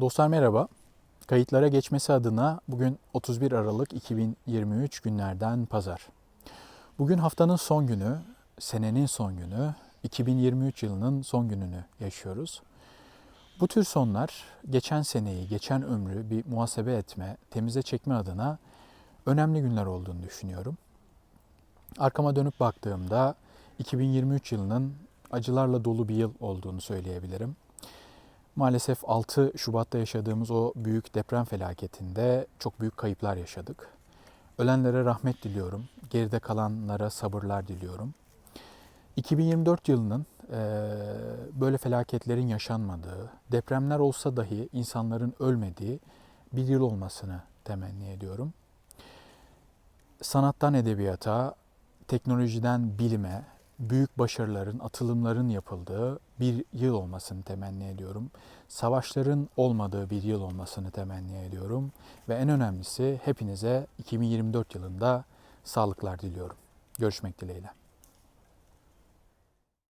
Dostlar merhaba. Kayıtlara geçmesi adına bugün 31 Aralık 2023 günlerden pazar. Bugün haftanın son günü, senenin son günü, 2023 yılının son gününü yaşıyoruz. Bu tür sonlar geçen seneyi, geçen ömrü bir muhasebe etme, temize çekme adına önemli günler olduğunu düşünüyorum. Arkama dönüp baktığımda 2023 yılının acılarla dolu bir yıl olduğunu söyleyebilirim. Maalesef 6 Şubat'ta yaşadığımız o büyük deprem felaketinde çok büyük kayıplar yaşadık. Ölenlere rahmet diliyorum. Geride kalanlara sabırlar diliyorum. 2024 yılının eee, böyle felaketlerin yaşanmadığı, depremler olsa dahi insanların ölmediği bir yıl olmasını temenni ediyorum. Sanattan edebiyata, teknolojiden bilime, büyük başarıların, atılımların yapıldığı bir yıl olmasını temenni ediyorum. Savaşların olmadığı bir yıl olmasını temenni ediyorum. Ve en önemlisi hepinize 2024 yılında sağlıklar diliyorum. Görüşmek dileğiyle.